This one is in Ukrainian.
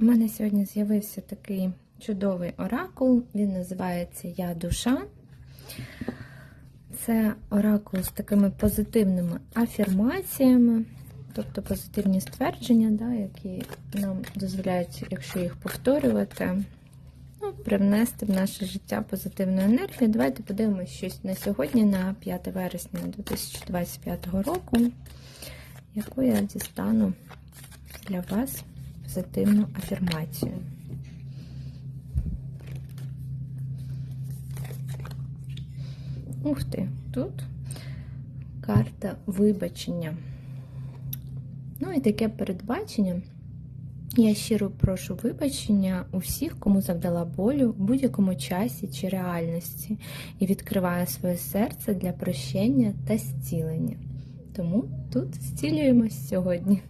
У мене сьогодні з'явився такий чудовий оракул. Він називається Я душа. Це оракул з такими позитивними афірмаціями, тобто позитивні ствердження, да, які нам дозволяють, якщо їх повторювати, ну, привнести в наше життя позитивну енергію. Давайте подивимося щось на сьогодні, на 5 вересня 2025 року, яку я дістану для вас позитивну афірмацію. Ух ти, тут карта вибачення. Ну і таке передбачення. Я щиро прошу вибачення у всіх, кому завдала болю в будь-якому часі чи реальності, і відкриваю своє серце для прощення та зцілення. Тому тут зцілюємось сьогодні.